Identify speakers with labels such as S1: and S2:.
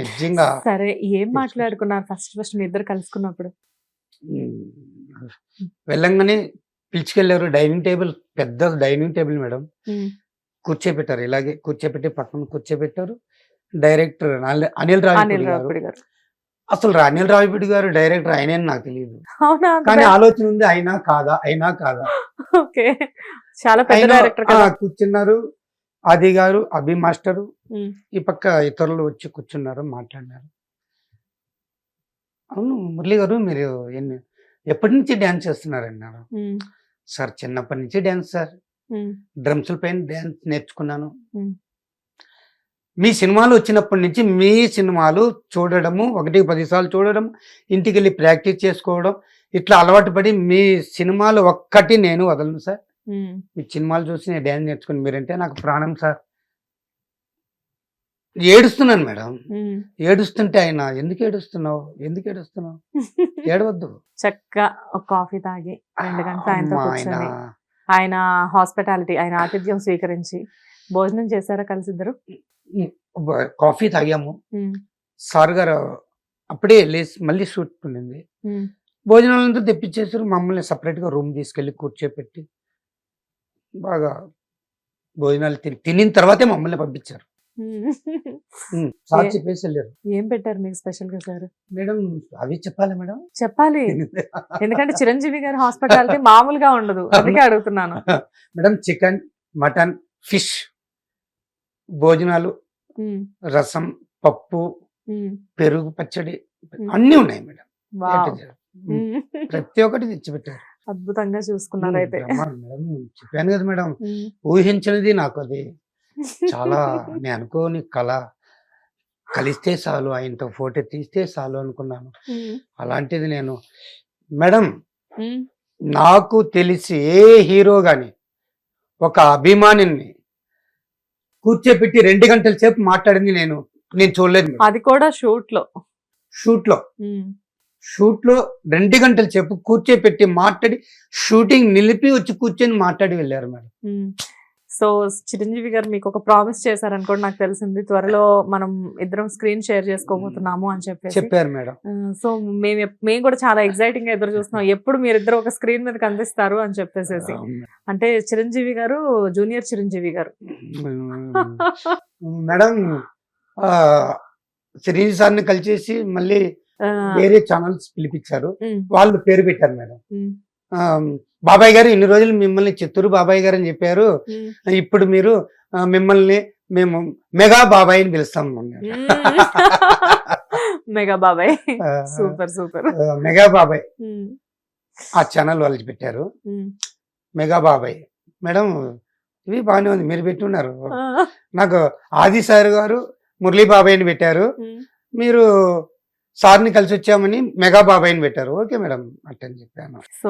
S1: నిజంగా.
S2: సరే ఏం మాట్లాడుకున్నారు? ఫస్ట్ ఫస్ట్ మీ ఇద్దరు కలుసుకున్నప్పుడు.
S1: వెళ్ళంగానే పిలుచుకెళ్ళారు. డైనింగ్ టేబుల్ పెద్ద డైనింగ్ టేబుల్ మేడం.
S2: ఉమ్,
S1: కూర్చోబెట్టారు ఇలాగే కూర్చోబెట్టి పక్కన కూర్చోబెట్టారు డైరెక్టర్ అనిల్ రావిపూడి గారు. అసలు అనిల్ రావిపూడి గారు డైరెక్టర్ ఆయనే నాకు తెలియదు కానీ ఆలోచన ఉంది అయినా కాదా అయినా కాదా.
S2: ఓకే. చాలా పెద్ద డైరెక్టర్
S1: కూర్చున్నారు. ఆది గారు అభి మాస్టరు ఈ పక్క ఇతరులు వచ్చి కూర్చున్నారు మాట్లాడినారు. అవును మురళి గారు మీరు ఎన్ని ఎప్పటి నుంచి డ్యాన్స్ చేస్తున్నారు అన్నారు సార్ చిన్నప్పటి నుంచి డ్యాన్స్ సార్.
S2: ఉమ్,
S1: డ్రమ్స్ పైన డ్యాన్స్ నేర్చుకున్నాను. మీ సినిమాలు వచ్చినప్పటి నుంచి మీ సినిమాలు చూడడము ఒకటి పదిసార్లు చూడడం ఇంటికి వెళ్ళి ప్రాక్టీస్ చేసుకోవడం ఇట్లా అలవాటు పడి మీ సినిమాలు ఒక్కటి నేను వదలను సార్. మీ సినిమాలు చూసి నేను డ్యాన్స్ నేర్చుకుని మీరంటే నాకు ప్రాణం సార్. ఏడుస్తున్నాను మేడం. ఏడుస్తుంటే ఆయన ఎందుకు ఏడుస్తున్నావు? ఎందుకు ఏడుస్తున్నావు? ఏడవద్దు.
S2: చక్కగా ఒక కాఫీ తాగి రెండు గంటలు ఆయనతో
S1: ఆయన
S2: కూర్చొని ఆయన హాస్పిటాలిటీ ఆయన ఆతిథ్యం స్వీకరించి భోజనం చేశారా కలిసి ఇద్దరు
S1: కాఫీ తాగాము. సార్ గారు అప్పుడే లేచి మళ్ళీ షూట్ ఉండింది. భోజనాలంతా తెప్పించేసారు మమ్మల్ని సపరేట్గా రూమ్ తీసుకెళ్ళి కూర్చోపెట్టి బాగా భోజనాలు తిని తినిన తర్వాతే మమ్మల్ని పంపించారు. సార్ చెప్పేసి వెళ్ళారు.
S2: ఏం పెట్టారు మీకు స్పెషల్గా సార్?
S1: మేడం అవి చెప్పాలి మేడం.
S2: చెప్పాలి. ఎందుకంటే చిరంజీవి గారి హాస్పిటాలిటీ మామూలుగా ఉండదు. అందుకే అడుగుతున్నాను.
S1: మేడం చికెన్ మటన్ ఫిష్ భోజనాలు రసం పప్పు పెరుగు పచ్చడి. అన్నీ ఉన్నాయి మేడం. ప్రతి ఒక్కటి తెచ్చిపెట్టారు
S2: అద్భుతంగా చూసుకున్నారు అయితే.
S1: మేడం చెప్పాను కదా మేడం. ఊహించినది నాకు అది చాలా నేను అనుకోని కళ కలిస్తే చాలు ఆయనతో ఫోటో తీస్తే చాలు అనుకున్నాను. అలాంటిది నేను మేడం నాకు తెలిసి ఏ హీరో గాని ఒక అభిమానిని కూర్చోపెట్టి రెండు గంటల సేపు మాట్లాడింది నేను నేను చూడలేదు.
S2: అది కూడా
S1: షూట్లో షూట్లో
S2: ఉమ్,
S1: షూట్లో రెండు గంటల సేపు కూర్చోపెట్టి మాట్లాడి షూటింగ్ నిలిపి వచ్చి కూర్చొని మాట్లాడి వెళ్ళారు మేడం.
S2: సో చిరంజీవి గారు మీకు ఒక ప్రామిస్ చేశారని కూడా నాకు తెలిసింది. త్వరలో మనం ఇద్దరం స్క్రీన్ షేర్ చేసుకోబోతున్నాము అని చెప్పేసి.
S1: చెప్పారు మేడం.
S2: సో మేము మేము కూడా చాలా ఎక్సైటింగ్గా ఎదురు చూస్తున్నాం. ఎప్పుడు మీరిద్దరు ఒక స్క్రీన్ మీద కనిపిస్తారు అని చెప్పేసేసి. అంటే చిరంజీవి గారు జూనియర్ చిరంజీవి గారు.
S1: మేడం శ్రీజీ సార్ని కలిసేసి మళ్ళీ వేరే ఛానల్స్ పిలిపించారు. వాళ్ళు పేరు పెట్టారు మేడం. బాబాయ్ గారు ఇన్ని రోజులు మిమ్మల్ని చిత్తూరు బాబాయ్ గారు అని చెప్పారు. ఇప్పుడు మీరు మిమ్మల్ని మేము మెగా బాబాయ్ అని పిలుస్తాం అన్నారు.
S2: ఉమ్. మెగా బాబాయ్. Super super.
S1: మెగా బాబాయ్. ఆ ఛానల్ వాళ్ళు పెట్టారు. మెగా బాబాయ్. మేడం ఇవి బాగానే ఉంది. మీరు పెట్టున్నారు. నాకు ఆది సార్ గారు మురళీ బాబాయ్ అని పెట్టారు. మీరు సార్ని కలిసి వచ్చామని మెగా బాబాయ్ని పెట్టారు. Okay madam. అట్టని చెప్పాను
S2: సో